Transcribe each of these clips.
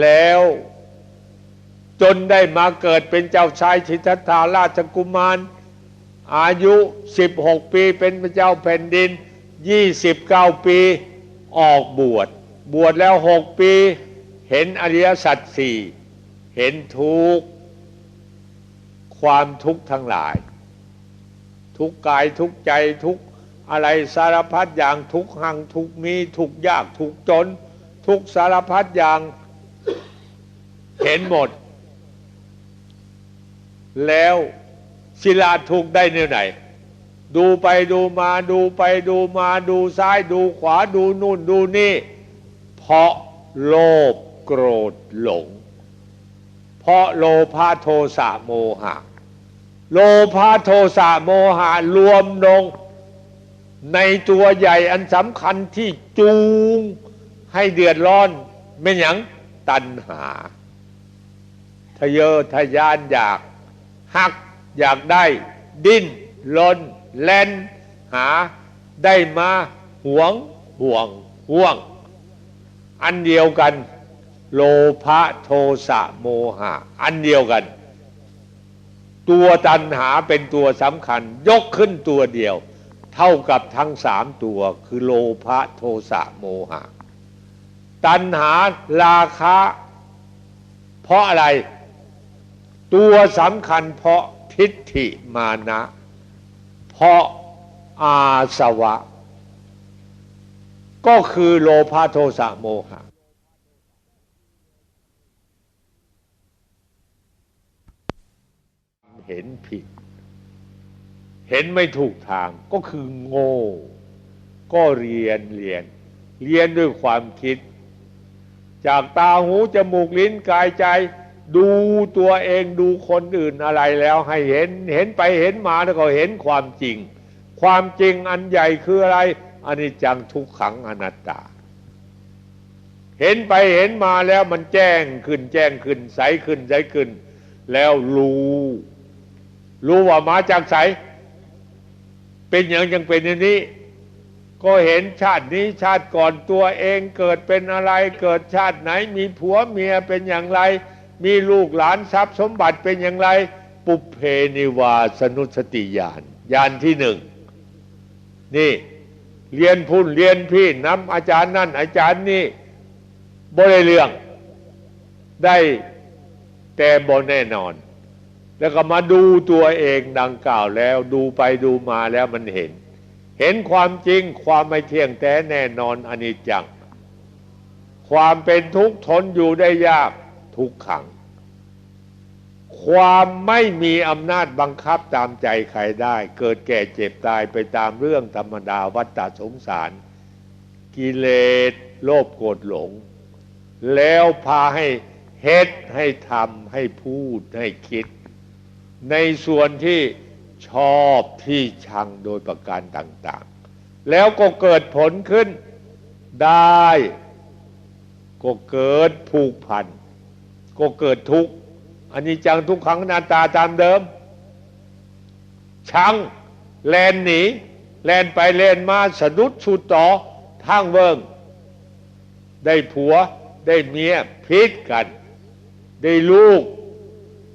แล้วจนได้มาเกิดเป็นเจ้าชายชิตตาราชกุมาร อายุ 16 ปีเป็นพระเจ้าแผ่นดิน 29 ปีออกบวช บวชแล้ว 6 ปี เห็นอริยสัจสี่เห็นทุกข์ความทุกข์ทั้งหลาย ทุกกายทุกใจทุกอะไรสารพัดอย่างทุกหังทุกมีทุกยากทุกจน ทุกสารพัดอย่าง เห็นหมด แล้วศิลาทุกได้เนี่ยไหน ดูไปดูมาดูไปดูมาดูซ้ายดูขวาดูนู่นดูนี่ เพราะโลภโกรธหลง เพราะโลภะโทสะโมหะ โลภะโทสะโมหะรวมลงในตัวใหญ่อันสำคัญที่จูงให้เดือดร้อนเป็นอย่งตัณหาะเยอทะยานอยาก หักอยากได้ ดิ้นลนแล่นหาได้มาหวงห่วงห่วง อันเดียวกัน โลภะโทสะโมหะ อันเดียวกัน ตัวตัณหาเป็นตัวสำคัญ ยกขึ้นตัวเดียว เท่ากับทั้งสามตัว คือโลภะโทสะโมหะ ตัณหาราคะ เพราะอะไร ตัวสำคัญเพราะทิฏฐิมานะ เพราะอาสวะ ก็คือโลภะโทสะโมหะเห็นผิด เห็นไม่ถูกทางก็คือโง่ ก็เรียนเรียน เรียนด้วยความคิด จากตาหูจมูกลิ้นกายใจ ดูตัวเองดูคนอื่นอะไรแล้วให้เห็นเห็นไปเห็นมาแล้วก็เห็นความจริง ความจริงอันใหญ่คืออะไรอันนี้จังทุกขังอนัตตา เห็นไปเห็นมาแล้วมันแจ้งขึ้นแจ้งขึ้นใสขึ้นใสขึ้น แล้วรู้ รู้ว่ามาจากใส เป็นอย่างยังเป็นอย่างนี้ ก็เห็นชาตินี้ชาติก่อนตัวเองเกิดเป็นอะไรเกิดชาติไหนมีผัวเมียเป็นอย่างไร มีลูกหลานทรัพย์สมบัติเป็นอย่างไร ปุเพนิวาสนุสติญาณญาณที่หนึ่งนี่เรียนพุ่นเรียนพี่นำอาจารย์นั่น อาจารย์นี่บ่ได้เรื่องได้แต่บ่แน่นอน แล้วก็มาดูตัวเองดังกล่าวแล้วดูไปดูมาแล้วมันเห็น เห็นความจริงความไม่เที่ยงแท้แน่นอนอนิจจัง ความเป็นทุกข์ทนอยู่ได้ยาก ทุกขัง ความไม่มีอำนาจบังคับตามใจใครได้ เกิดแก่เจ็บตายไปตามเรื่องธรรมดาวัฏสงสาร กิเลสโลภโกรธหลง แล้วพาให้เฮ็ดให้ทำให้พูดให้คิด ในส่วนที่ชอบที่ชังโดยประการต่าง ๆ แล้วก็เกิดผลขึ้นได้ ก็เกิดผูกพัน ก็เกิดทุกข์อันนี้จังทุกขังนาตาตามเดิม ชังแลนหนี แลนไปแลนมาสะดุดสุดต่อทางเวิงได้ผัวได้เมียพิษกัน ได้ลูก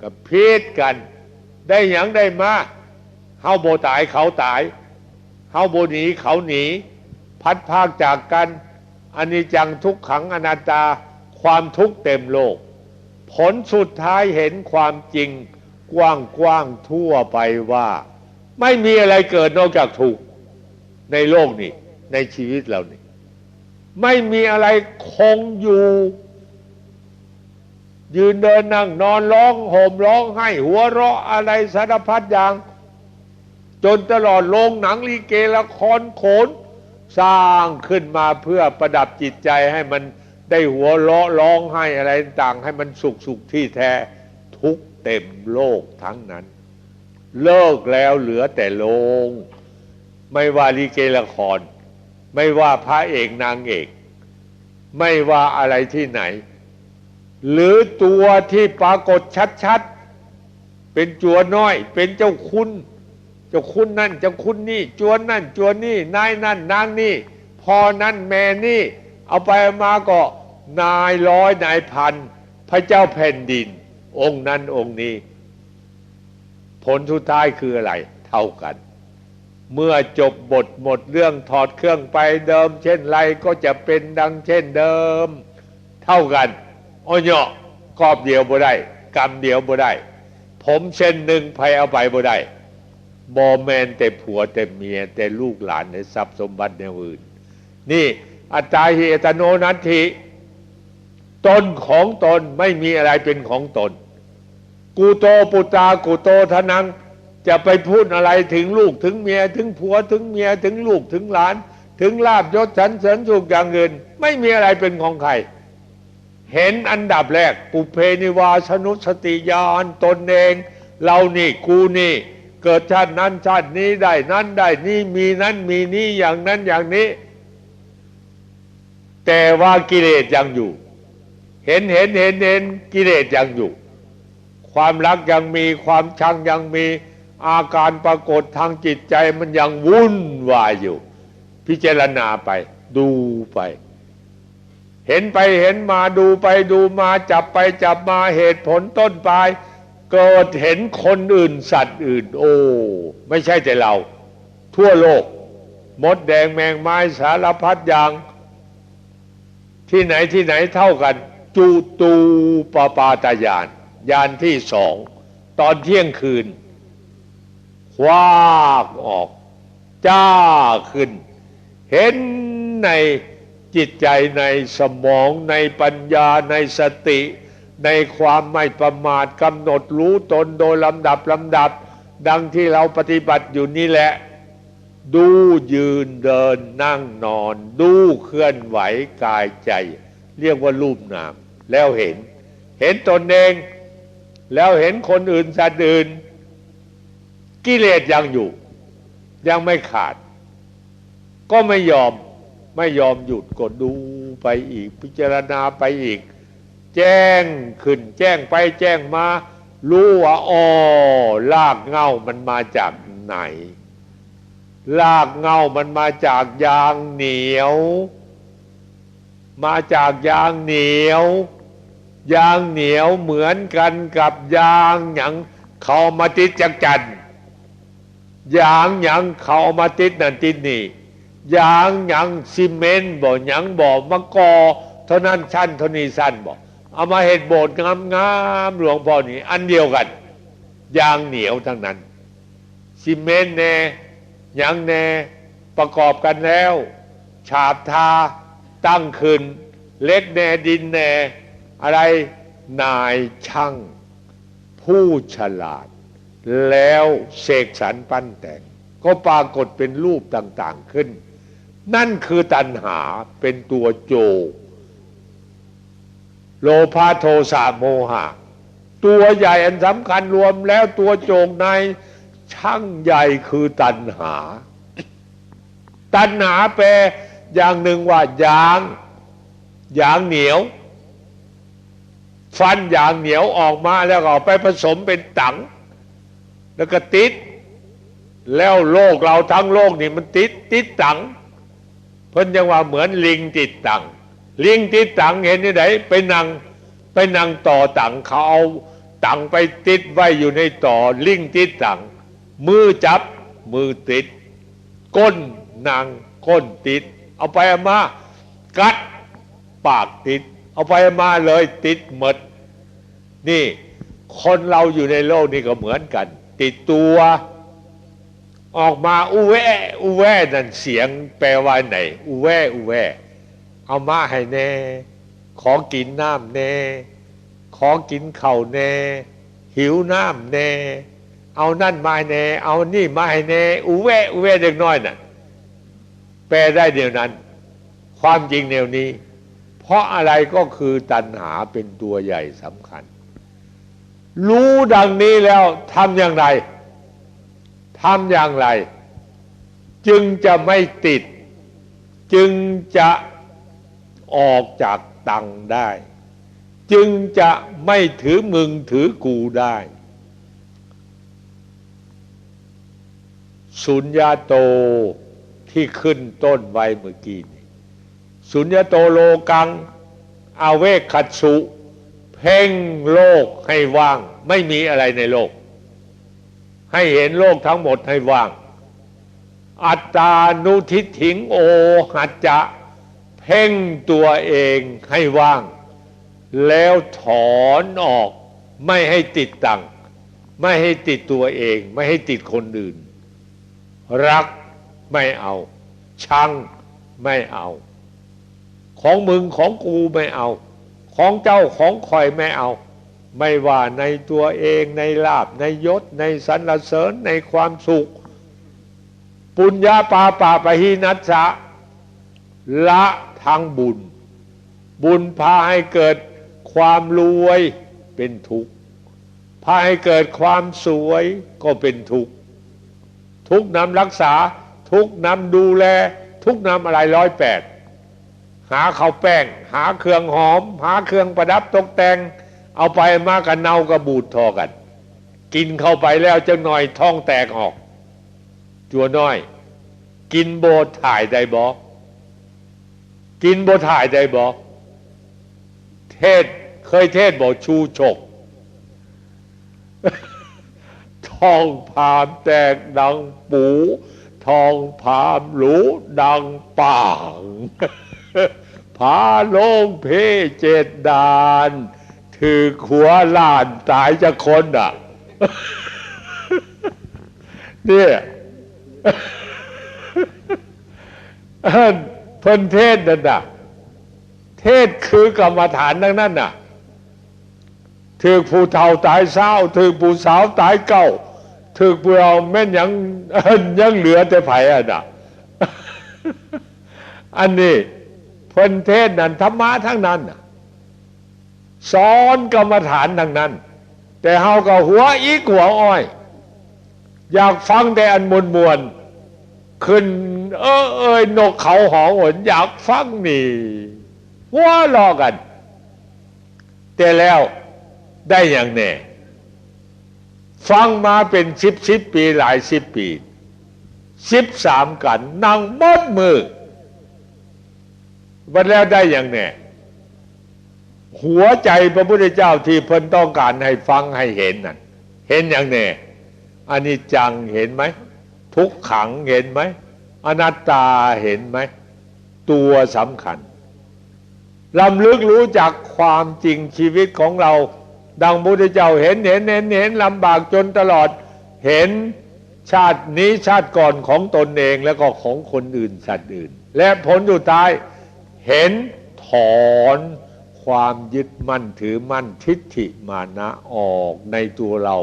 กับพิษกัน ได้หยังได้มาเฮาโบตายเขาตายเฮาโบหนีเขาหนี พัดพากจากกันอันนี้จังทุกขังอนัตตาความทุกข์เต็มโลก ผลสุดท้ายเห็นความจริงกว้างกว้างๆทั่วไปว่า ไม่มีอะไรเกิดนอกจากถูกในโลกนี้ ในชีวิตเรานี่ไม่มีอะไรคงอยู่ ยืนเดินนั่งนอนร้องโห่มร้องไห้หัวเราะอะไรสารพัดอย่าง จนตลอดโรงหนังลีเกละครโขน สร้างขึ้นมาเพื่อประดับจิตใจให้มัน ได้หัวเราะร้องไห้อะไรต่างให้มันสุขสุขที่แท้ทุกเต็มโลกทั้งนั้น เลิกแล้วเหลือแต่โรงไม่ว่าลีเกละคร ไม่ว่าพระเอกนางเอก ไม่ว่าอะไรที่ไหน หรือตัวที่ปรากฏชัดๆ เป็นจัวน้อย เป็นเจ้าคุณ เจ้าคุณนั่นเจ้าคุณนี่จวนนั่นจวนนี่นายนั่นนางนี่พอนั่นแม่นี่ เอาไปเอามาก็ นายร้อยนายพัน พระเจ้าแผ่นดิน องค์นั้นองค์นี้ ผลสุดท้ายคืออะไร เท่ากัน เมื่อจบบทหมดเรื่องถอดเครื่องไปเดิม เช่นไรก็จะเป็นดังเช่นเดิม เท่ากันโอ้ยเนาะกอบเดียวบ่ได้กรรมเดียวบ่ได้ ผมเช่นหนึ่งภัยเอาไปบ่ได้บอแมนแต่ผัวแต่เมียแต่ลูกหลานในทรัพย์สมบัติในอื่น นี่อัตตาหิอัตโนนัตถิ ตนของตนไม่มีอะไรเป็นของตน กูโตปุตตากูโตทนัง จะไปพูดอะไรถึงลูกถึงเมียถึงผัวถึงเมียถึงลูกถึงหลาน ถึงลาบยศฉันเสริญสุขอย่างเงิน ไม่มีอะไรเป็นของใคร เห็นอันดับแรก ปุเพนิวาสนุสติญาณตนเอง เรานี่กูนี่ เกิดชาตินั้นชาตินี้ได้นั้นได้นี่มีนั้นมีนี้อย่างนั้นอย่างนี้ แต่ว่ากิเลสยังอยู่ เห็นเห็นเห็นเห็นกิเลสยังอยู่ ความรักยังมีความชังยังมีอาการปรากฏทางจิตใจมันยังวุ่นวายอยู่ พิจารณาไป ดูไป เห็นไปเห็นมาดูไปดูมาจับไปจับมาเหตุผลต้นปลายเกิดเห็นคนอื่นสัตว์อื่น โอ้ ไม่ใช่แต่เรา ทั่วโลก มดแดงแมงไม้สารพัดอย่าง ที่ไหนที่ไหนเท่ากัน จูตูปปาตายานยานที่สอง ตอนเที่ยงคืนคว้ากออก จ้าขึ้น เห็นในจิตใจในสมองในปัญญาในสติ ในความไม่ประมาทกำหนดรู้ตนโดยลำดับลำดับ ดังที่เราปฏิบัติอยู่นี่แหละ ดูยืนเดินนั่งนอน ดูเคลื่อนไหวกายใจ เรียกว่ารูปนาม แล้วเห็น เห็นตนเอง แล้วเห็นคนอื่นสัตว์อื่น กิเลสยังอยู่ ยังไม่ขาด ก็ไม่ยอมไม่ยอมหยุดก็ดูไปอีก พิจารณาไปอีก แจ้งขึ้น แจ้งไปแจ้งมา รู้ว่าอ๋อลากเงามันมาจากไหน ลากเงามันมาจากยางเหนียว มาจากยางเหนียว ยางเหนียวเหมือนกันกับยางหยังเขามาติดจักจันยางหยังเขามาติดนั่นติดนี่ยางหยังซีเมนต์บ่หยังบ่มะกอเท่านั้นชั้นเท่านี้สั้นบ่เอามาเห็ดโบสถ์งามๆหลวงพ่อนี่อันเดียวกัน ยางเหนียวทั้งนั้นซีเมนต์แน่หยังแน่ประกอบกันแล้ว ฉาบทาตั้งขึ้นเล็กแน่ดินแน่ อะไรนายช่างผู้ฉลาด แล้วเสกสรรปั้นแต่ง ก็ปรากฏเป็นรูปต่างๆขึ้น นั่นคือตัณหาเป็นตัวโจ โลภะโทสะโมหะ ตัวใหญ่อันสำคัญรวมแล้วตัวโจงในช่างใหญ่คือตัณหา ตัณหาแปลอย่างหนึ่งว่า ยาง ยางเหนียว ฟันยางเหนียวออกมาแล้วก็เอาไปผสมเป็นตังแล้วก็ติด แล้วโลกเราทั้งโลกนี่มันติดติดตังเพิ่นยังว่าเหมือนลิงติดตังลิงติดตังเห็นที่ไหนไปนั่งไปนั่งต่อตังเขาเอาตังไปติดไว้อยู่ในต่อลิงติดตังมือจับมือติด ก้นนางก้นติด เอาไปเอามา กัดปากติด เอาไปมาเลยติดหมด นี่ คนเราอยู่ในโลกนี่ก็เหมือนกัน ติดตัว ออกมาอูแวอูแวนั่นเสียงแปลว่าไหนอูแวอูแวเอามาให้แน่ ขอกินน้ำแน่ ขอกินเข่าวแน่ หิวน้ำแน่ เอานั่นมาให้แน่ เอานี่มาให้แน่อูแวอูแวเด็กน้อยน่ะ แปลได้เดียวนั้น ความจริงแนวนี้ ราะอะไรก็คือตัณหาเป็นตัวใหญ่สำคัญ รู้ดังนี้แล้วทำอย่างไรทำอย่างไร จึงจะไม่ติด จึงจะออกจากตังได้ จึงจะไม่ถือมึงถือกูได้ สุญญาโตที่ขึ้นต้นไว้เมื่อกี้นี้ สุญญโตโลกังอาเวกขัดสุ เพ่งโลกให้ว่าง ไม่มีอะไรในโลก ให้เห็นโลกทั้งหมดให้ว่าง อัตตานุทิถิงโอหัจจะ เพ่งตัวเองให้ว่าง แล้วถอนออกไม่ให้ติดตังไม่ให้ติดตัวเอง ไม่ให้ติดคนอื่น รักไม่เอา ชังไม่เอา ของมึงของกูไม่เอา ของเจ้าของคอยไม่เอา ไม่ว่าในตัวเองในลาบในยศ ในสรรเสริญในความสุข ปุญญาปาปาปะหินัสสะละทางบุญ บุญพาให้เกิดความรวยเป็นทุกข์พาให้เกิดความสวยก็เป็นทุกข์ทุกนำรักษา ทุกนำดูแล ทุกนำอะไรร้อยแปด หาข้าวแป้ง หาเครื่องหอม หาเครื่องประดับตกแต่ง เอาไปมากันเนากับบูดทอกัน กินเข้าไปแล้วจะหน่อยท้องแตกออก จัวน้อย กินโบถ่ายได้บอกกินโบถ่ายได้บอเทศเคยเทศบอกชูฉกทองพามแตกดังปู ทองพามหลูดังป่าง ผาโลงเพเจดดาน ถือขัวล้านตายจะคนอะเนี่ยเพิ่นเทศนั่นน่ะ เทศคือกรรมฐานทั้งนั้นน่ะถือผู้เฒ่าตายเศร้าถือผู้สาวตายเก่าถือผู้เราแม่นยังยังเหลือแต่ไผ่อะนะอันนี้ เพิ่นเทศนั้นธรรมะทั้งนั้นสอนกรรมฐานทั้งนั้น แต่เฮาก็หัวอีกหัวอ้อย อยากฟังแต่อันมวลมวลขึ้น เออเอ้ยนกเขาหองหนอยากฟังนี่หัวรอกัน แต่แล้วได้อย่างแน่ฟังมาเป็นสิบสิบปีหลายสิบปีสิบสามกันนั่งมดมือ วันแล้วได้อย่างแน่หัวใจพระพุทธเจ้าที่เพิ่นต้องการให้ฟังให้เห็นนั่นเห็นอย่างแน่อันนี้จังเห็นไหม ทุกขังเห็นไหม อนัตตาเห็นไหม ตัวสำคัญลำลึกรู้จักความจริงชีวิตของเรา ดังพุทธเจ้าเห็นเห็นเห็นเห็นลำบากจนตลอดเห็นชาตินี้ชาติก่อนของตนเองแล้วก็ของคนอื่นสัตว์อื่น และผลสุดท้าย เห็นถอนความยึดมั่นถือมั่นทิฏฐิมานะออกในตัวเรา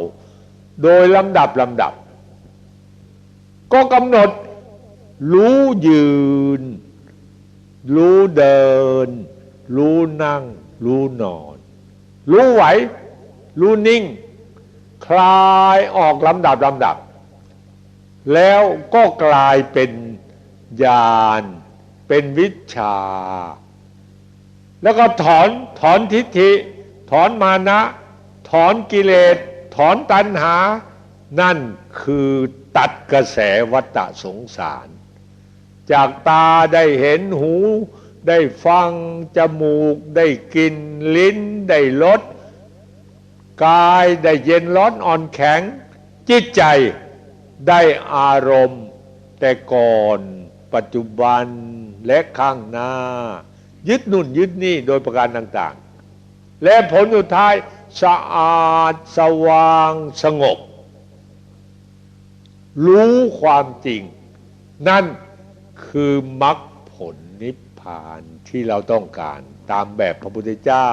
โดยลำดับลำดับ ก็กำหนด รู้ยืน รู้เดิน รู้นั่ง รู้นอน รู้ไหว รู้นิ่ง คลายออกลำดับลำดับ แล้วก็กลายเป็นญาณ เป็นวิชา แล้วก็ถอนถอนทิฏฐิ ถอนมานะ ถอนกิเลส ถอนตัณหา นั่นคือตัดกระแสวัฏสงสาร จากตาได้เห็นหูได้ฟัง จมูก ได้กิน ลิ้น ได้รสกายได้เย็นร้อนอ่อนแข็ง จิตใจได้อารมณ์แต่ก่อน ปัจจุบันและข้างหน้า ยึดนุ่นยึดนี่โดยประการต่างๆ และผลสุดท้ายสะอาดสว่างสงบ รู้ความจริง นั่นคือมรรคผลนิพพานที่เราต้องการตามแบบพระพุทธเจ้า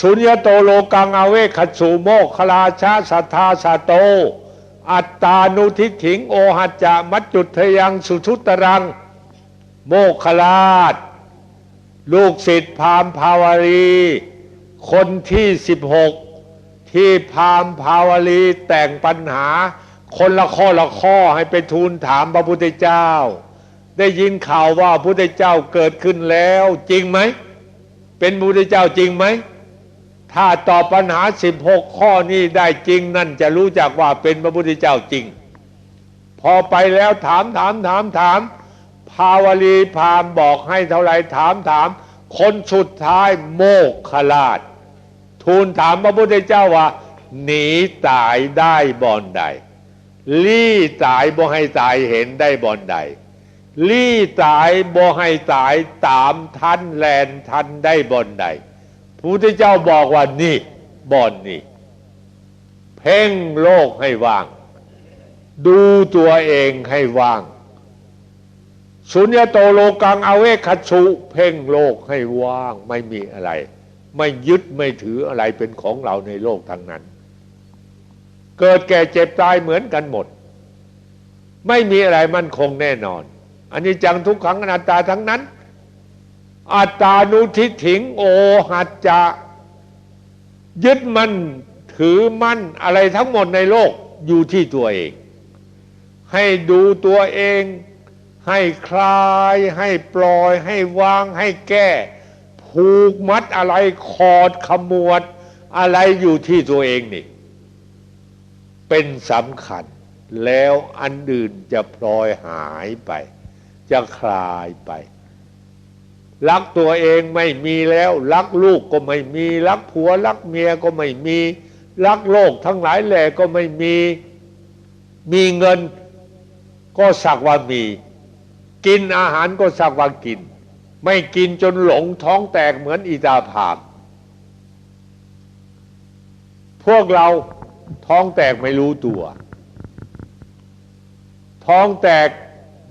สุญญโตโลกังอเวขัดสูโมคลาชาสัทธาสาโต อัตตานุทิถิง โอหัจจะมัจจุทยังสุชุตรัง โมคลาช ลูกศิษย์พามภาวรี คนที่สิบหกที่พามภาวรีแต่งปัญหา คนละข้อละข้อให้ไปทูลถามพระพุทธเจ้า ได้ยินข่าวว่าพระพุทธเจ้าเกิดขึ้นแล้ว จริงไหม เป็นพระพุทธเจ้าจริงไหม ถ้าตอบปัญหาสิบหกข้อนี้ได้จริง นั่นจะรู้จักว่าเป็นพระพุทธเจ้าจริง พอไปแล้วถามถามถามถาม ภาวลีพามบอกให้เท่าไรถามถาม คนสุดท้ายโมกขลาชทูลถามพระพุทธเจ้าว่า หนีตายได้บอนใด ลี่ตายบ่ให้ตายเห็นได้บอนใด ลี่ตายบ่ให้ตายตามทันแลนทันได้บอนใด พุทธเจ้าบอกว่านี่บอนนี่ เพ่งโลกให้ว่าง ดูตัวเองให้ว่าง สุญญโตโลกังอเวคัตสุเพ่งโลกให้ว่างไม่มีอะไร ไม่ยึดไม่ถืออะไรเป็นของเราในโลกทั้งนั้น เกิดแก่เจ็บตายเหมือนกันหมด ไม่มีอะไรมั่นคงแน่นอน อันนี้จังทุกขังอนัตตาทั้งนั้น อัตานุทิถิงโอหัจจะ ยึดมั่นถือมั่นอะไรทั้งหมดในโลกอยู่ที่ตัวเอง ให้ดูตัวเอง ให้คลาย ให้ปล่อย ให้วาง ให้แก้ ผูกมัดอะไรคอดขมวด อะไรอยู่ที่ตัวเองนี่ เป็นสำคัญ แล้วอันอื่นจะพลอยหายไป จะคลายไป รักตัวเองไม่มีแล้ว รักลูกก็ไม่มี รักผัว รักเมียก็ไม่มี รักโลกทั้งหลายแหล่ก็ไม่มี มีเงินก็สักว่ามี กินอาหารก็สักว่ากิน ไม่กินจนหลงท้องแตกเหมือนอีตาผากพวกเราท้องแตกไม่รู้ตัว ท้องแตก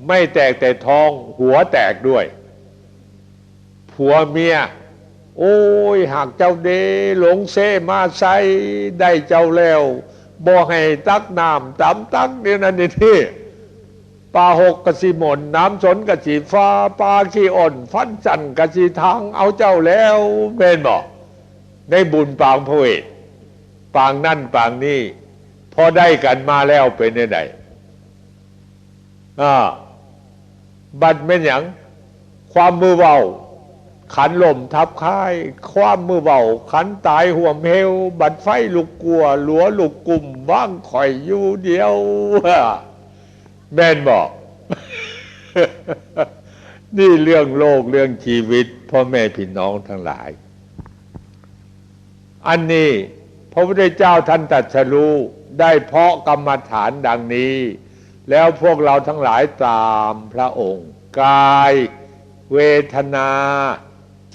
ไม่แตกแต่ท้องหัวแตกด้วย ผัวเมีย โอ้ยหากเจ้าเดหลงเซมาใส่ได้เจ้าแล้วบ่ให้ตักน้ำตำตักเดี๋ยนั้นนี่ปลาหกกะสีหมนน้ำสนกะสีฟ้าปลาขี้อ่อนฟันจันกะสีทางเอาเจ้าแล้วเมนบอกในบุญปางพระเวทปางนั่นปางนี่พอได้กันมาแล้วเป็นยังไงอ่าบัดเป็นอย่างความมือเบา ขันลมทับค่าย ความมือเบาขันตายห่วมเฮวบัดไฟลูกกลัว หลัวลูกกลุ่มว่างข่อยอยู่เดียวแม่นบอก นี่เรื่องโลกเรื่องชีวิตพ่อแม่พี่น้องทั้งหลาย อันนี้พระพุทธเจ้าท่านตรัสรู้ได้เพาะกรรมฐานดังนี้ แล้วพวกเราทั้งหลายตามพระองค์ กาย เวทนา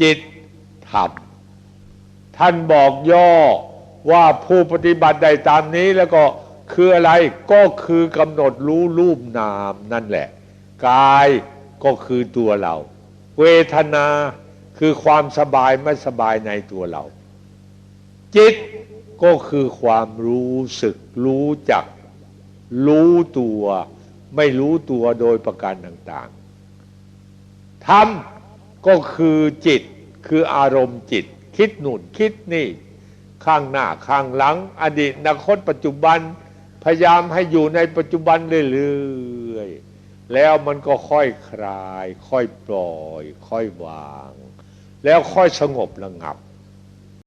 จิตธรรมท่านบอกย่อว่าผู้ปฏิบัติได้ตามนี้แล้วก็คืออะไรก็คือกำหนดรู้รูปนามนั่นแหละ กายก็คือตัวเรา เวทนาคือความสบายไม่สบายในตัวเรา จิตก็คือความรู้สึก รู้จัก รู้ตัว ไม่รู้ตัวโดยประการต่างๆธรรม ก็คือจิตคืออารมณ์จิต คิดหนุนคิดนี่ ข้างหน้าข้างหลัง อดีตอนาคตปัจจุบัน พยายามให้อยู่ในปัจจุบันเรื่อยๆแล้วมันก็ค่อยคลาย ค่อยปล่อย ค่อยวาง แล้วค่อยสงบระงับ